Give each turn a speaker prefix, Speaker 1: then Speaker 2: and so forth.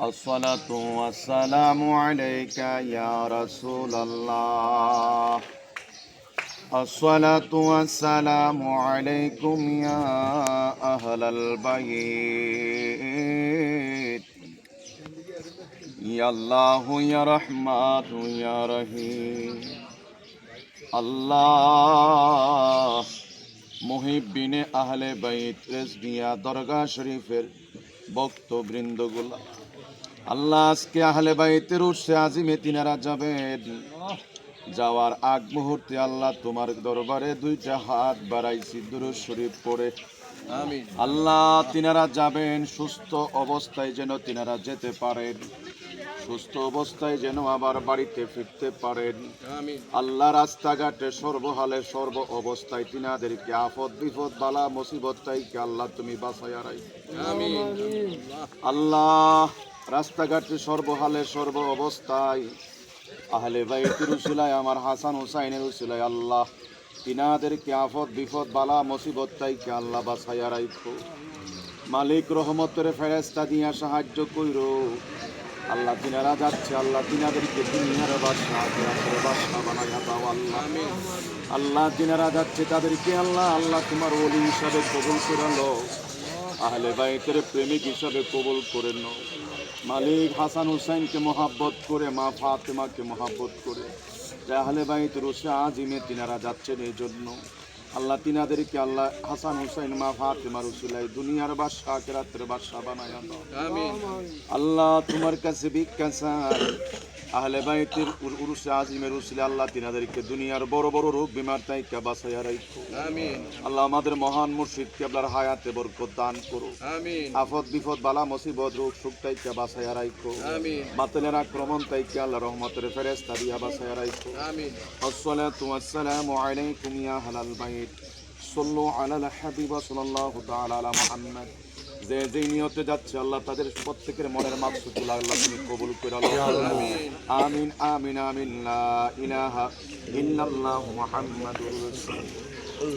Speaker 1: الصلاة والسلام عليك يا رسول الله الصلاة والسلام عليكم يا أهل البيت يا الله يا رحمن يا رحيم আল্লাহ মুহিবিনে আহলে বাইত রেজবিয়া দরগা শরীফের বক্তবৃন্দগুলা আল্লাহ আজকে আহলে বাইতের উৎসে আজিমে তিনারা যাবেন। যাওয়ার আগ মুহূর্তে আল্লাহ তোমার দরবারে দুইটা হাত বাড়াইছি দুরুদ শরীফ পড়ে। আল্লাহ তিনারা যাবেন সুস্থ অবস্থায় যেন তিনারা যেতে পারেন। সুস্থ অবস্থায় যেন আবার বাড়িতে ফিরতে পারেন। আল্লাহ রাস্তাঘাটে সর্বহালে সর্ব অবস্থায় তিনাদেরকে আফদ বিপদ বালা মুসিবত তাইকে আল্লাহ তুমি বাঁচাইয়া রাই আল্লাহ রাস্তাঘাটে সর্বহালে সর্ব অবস্থায় আহলে বাইতের উসিলায় আমার হাসান হুসাইনের উসিলায় আল্লাহ তিনাদেরকে আফদ বিপদ বালা মুসিবত তাইকে আল্লাহ বাঁচাইয়া রাইখো। মালিক রহমতের ফেরেস্তা দিয়া সাহায্য কইরো। আল্লাহ তিনারা যাচ্ছে আল্লাহ তিনাদেরকে দুনিয়ার বাসা আখিরাতের বাসা বানাইয়া দাও আল্লাহ। আল্লাহ তিনারা যাচ্ছে তাদেরকে আল্লাহ আল্লাহ তোমার ওলি হিসাবে কবুল করে লো আহলে বাইতের প্রেমিক হিসাবে কবুল করে নো মালিক হাসান হুসাইনকে মহাব্বত করে মা ফাতেমাকে মহাব্বত করে। আহলে বাইত রুসে আজিমে তিনারা যাচ্ছেন এই জন্য আল্লাহ তিনাদেরকে আল্লাহ হাসান হুসাইন মা ফাতেমা রসুলাই দুনিয়ার বাদশা কেরাতের বাদশা বানায় আল্লাহ তোমার কাছে ভিক্ষা চাই। আহলে বাইতের উর- উরুসে আজিমের উসিলে আল্লাহ তিনাদেরকে দুনিয়ার বড় বড় রোগ বিমার তাইকা বাসাইয়া রাখো
Speaker 2: আমিন
Speaker 1: আল্লাহ আমাদের মহান মুর্শিদ কেবলার হায়াতে বরকত দান করো
Speaker 2: আমিন
Speaker 1: আফত বিপদ বালা মুসিবত রোগ সুখ তাইকা বাসাইয়া রাখো
Speaker 2: আমিন
Speaker 1: বাতিলের আক্রমণ তাইকা আল্লাহ রহমতের ফেরেস্তা দিয়া বাসাইয়া রাখো
Speaker 2: আমিন
Speaker 1: الصلاة والسلام عليكم يا أهل البيت صلوا على الحبيب صلى الله تعالى على محمد যে যেই নিয়তে যাচ্ছে আল্লাহ তাদের প্রত্যেকের মনের মাকসুদুল আল্লাহ তুমি কবুল করে আমিন আমিন আমিন লা ইলাহা ইল্লাল্লাহু মুহাম্মাদুর রাসূলুল্লাহ।